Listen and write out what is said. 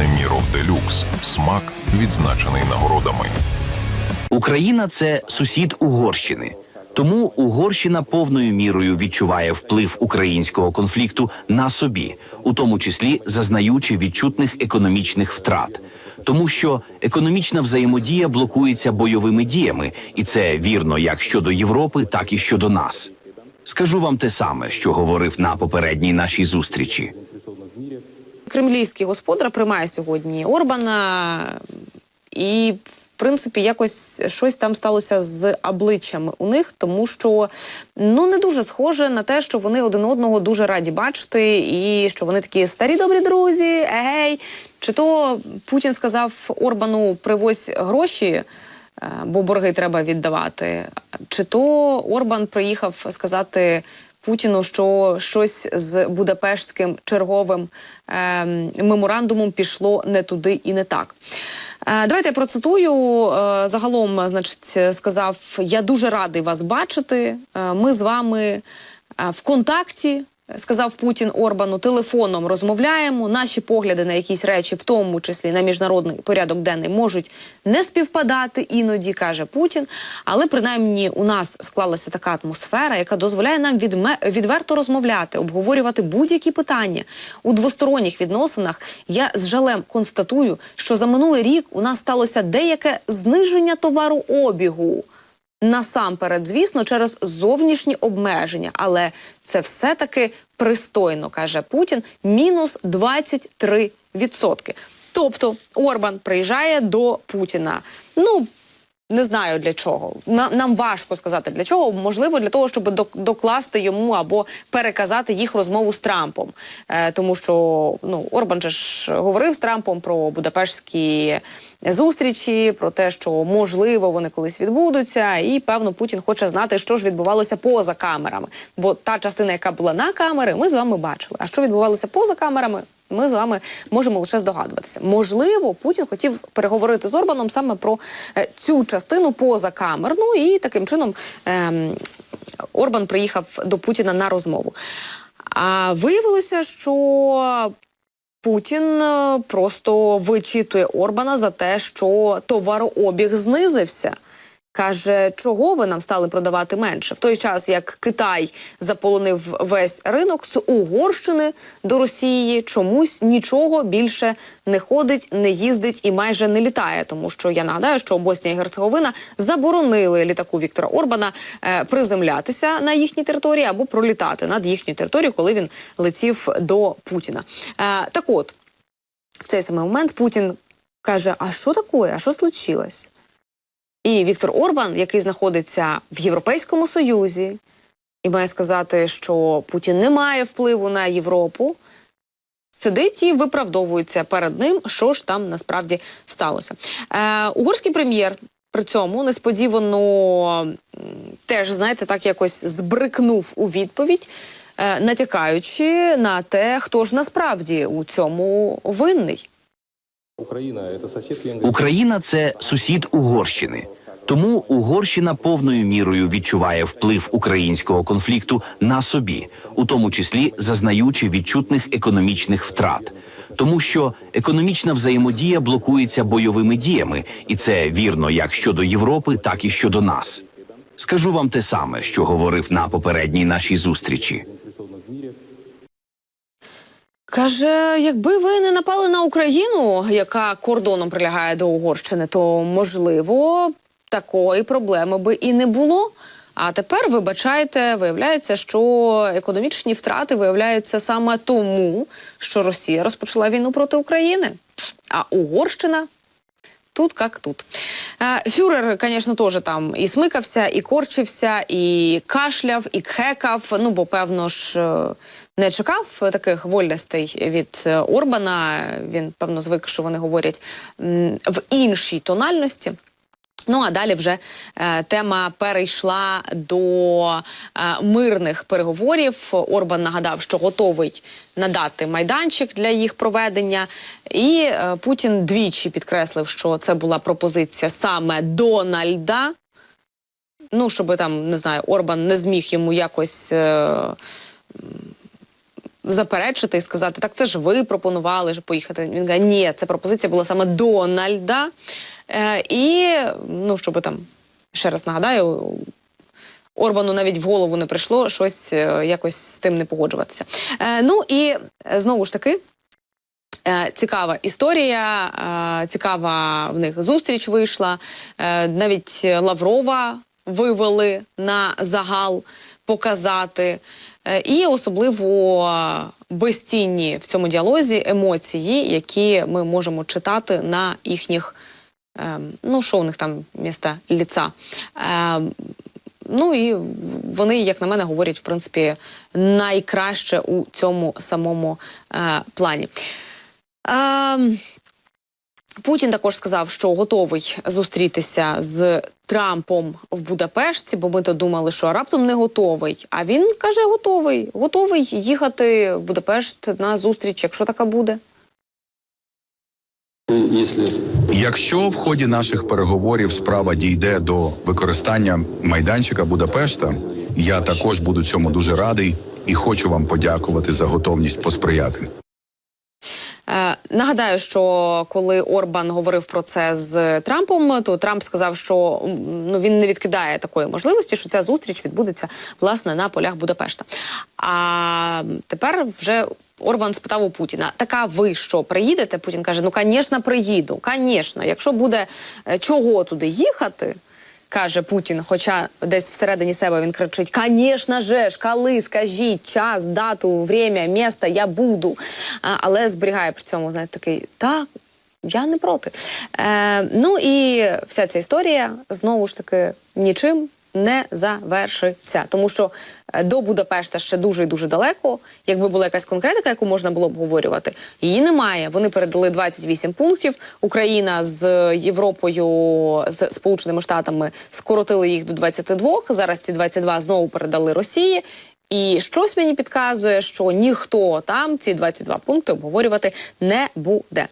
Неміров Делюкс. Смак відзначений нагородами. Україна це сусід Угорщини. Тому Угорщина повною мірою відчуває вплив українського конфлікту на собі, у тому числі зазнаючи відчутних економічних втрат. Тому що економічна взаємодія блокується бойовими діями, і це вірно як щодо Європи, так і щодо нас. Скажу вам те саме, що говорив на попередній нашій зустрічі. Кремлівський господар приймає сьогодні Орбана, і в принципі якось щось там сталося з обличчями у них, тому що ну не дуже схоже на те, що вони один одного дуже раді бачити, і що вони такі старі добрі друзі, егей. Чи то Путін сказав Орбану привозь гроші. е, Бо борги треба віддавати. Чи то Орбан приїхав сказати Путіну, що щось з Будапештським черговим е, меморандумом пішло не туди і не так. Е, давайте я процитую. Е, загалом, значить, сказав: Я дуже радий вас бачити. Е, ми з вами е, в контакті. Сказав Путін Орбану, телефоном розмовляємо. Наші погляди на якісь речі, в тому числі на міжнародний порядок денний, можуть не співпадати іноді, каже Путін. Але принаймні у нас склалася така атмосфера, яка дозволяє нам відме- відверто розмовляти, обговорювати будь-які питання у двосторонніх відносинах. Я з жалем констатую, що за минулий рік у нас сталося деяке зниження товарообігу. Насамперед, звісно, через зовнішні обмеження, але це все-таки пристойно, каже Путін, мінус 23%. Тобто Орбан приїжджає до Путіна. Ну, не знаю для чого. На- Нам важко сказати для чого. Можливо, для того, щоб док- докласти йому або переказати їх розмову з Трампом. Е, тому що ну Орбан же ж говорив з Трампом про будапештські зустрічі, про те, що можливо вони колись відбудуться, і певно Путін хоче знати, що ж відбувалося поза камерами. Бо та частина, яка була на камери, ми з вами бачили. А що відбувалося поза камерами? Ми з вами можемо лише здогадуватися. Можливо, Путін хотів переговорити з Орбаном саме про е, цю частину позакамерну, і таким чином ем, Орбан приїхав до Путіна на розмову. А виявилося, що Путін е, просто вичитує Орбана за те, що товарообіг знизився. Каже, чого ви нам стали продавати менше? В той час, як Китай заполонив весь ринок з Угорщини до Росії, чомусь нічого більше не ходить, не їздить і майже не літає. Тому що я нагадаю, що Боснія і Герцеговина заборонили літаку Віктора Орбана е, приземлятися на їхній території або пролітати над їхньою територією, коли він летів до Путіна. Е, так от в цей самий момент Путін каже: А що таке? А що случилось? І Віктор Орбан, який знаходиться в Європейському Союзі, і має сказати, що Путін не має впливу на Європу, сидить і виправдовується перед ним, що ж там насправді сталося. Е, угорський прем'єр при цьому несподівано теж, знаєте, так якось збрикнув у відповідь, е, натякаючи на те, хто ж насправді у цьому винний. Україна це сусід Угорщини. Тому Угорщина повною мірою відчуває вплив українського конфлікту на собі, у тому числі зазнаючи відчутних економічних втрат. Тому що економічна взаємодія блокується бойовими діями, і це вірно як щодо Європи, так і щодо нас. Скажу вам те саме, що говорив на попередній нашій зустрічі. Каже, якби ви не напали на Україну, яка кордоном прилягає до Угорщини, то можливо такої проблеми би і не було. А тепер вибачайте, виявляється, що економічні втрати виявляються саме тому, що Росія розпочала війну проти України, а Угорщина Тут як тут. Е, Фюрер, звісно, теж там і смикався, і корчився, і кашляв, і кхекав. Ну, бо, певно ж, е, не чекав таких вольностей від е, Орбана. Він, певно, звик, що вони говорять в іншій тональності. Ну а далі вже е, тема перейшла до е, мирних переговорів. Орбан нагадав, що готовий надати майданчик для їх проведення. І е, Путін двічі підкреслив, що це була пропозиція саме Дональда. Ну, щоб там не знаю, Орбан не зміг йому якось. Е, заперечити і сказати, так це ж ви пропонували поїхати. Він каже, ні, це пропозиція була саме Дональда. Е, і ну, щоб там ще раз нагадаю. Орбану навіть в голову не прийшло щось е, якось з тим не погоджуватися. Е, ну і знову ж таки, Цікава історія, цікава в них зустріч вийшла. Навіть Лаврова вивели на загал показати. І особливо безцінні в цьому діалозі емоції, які ми можемо читати на їхніх, ну що у них там міста ліца. Е, Ну і вони, як на мене, говорять, в принципі, найкраще у цьому самому е, плані. Е, Путін також сказав, що готовий зустрітися з Трампом в Будапешті, бо ми то думали, що раптом не готовий. А він каже, готовий, готовий їхати в Будапешт на зустріч, якщо така буде. Якщо в ході наших переговорів справа дійде до використання майданчика Будапешта, я також буду цьому дуже радий і хочу вам подякувати за готовність посприяти. Нагадаю, що коли Орбан говорив про це з Трампом, то Трамп сказав, що ну він не відкидає такої можливості, що ця зустріч відбудеться власне на полях Будапешта. А тепер вже Орбан спитав у Путіна: така ви що приїдете? Путін каже: Ну, звісно, приїду. Звісно, якщо буде е, чого туди їхати. Каже Путін, хоча десь всередині себе він кричить: «Конечно же ж, коли скажіть час, дату, время, місто, я буду. А, але зберігає при цьому, знаєте, такий так. Я не проти. Е, ну і вся ця історія знову ж таки нічим не завершиться, тому що е, до Будапешта ще дуже і дуже далеко. Якби була якась конкретика, яку можна було б обговорювати, її немає. Вони передали 28 пунктів. Україна з Європою, з Сполученими Штатами скоротили їх до 22. Зараз ці 22 знову передали Росії. І щось мені підказує, що ніхто там ці 22 пункти обговорювати не буде.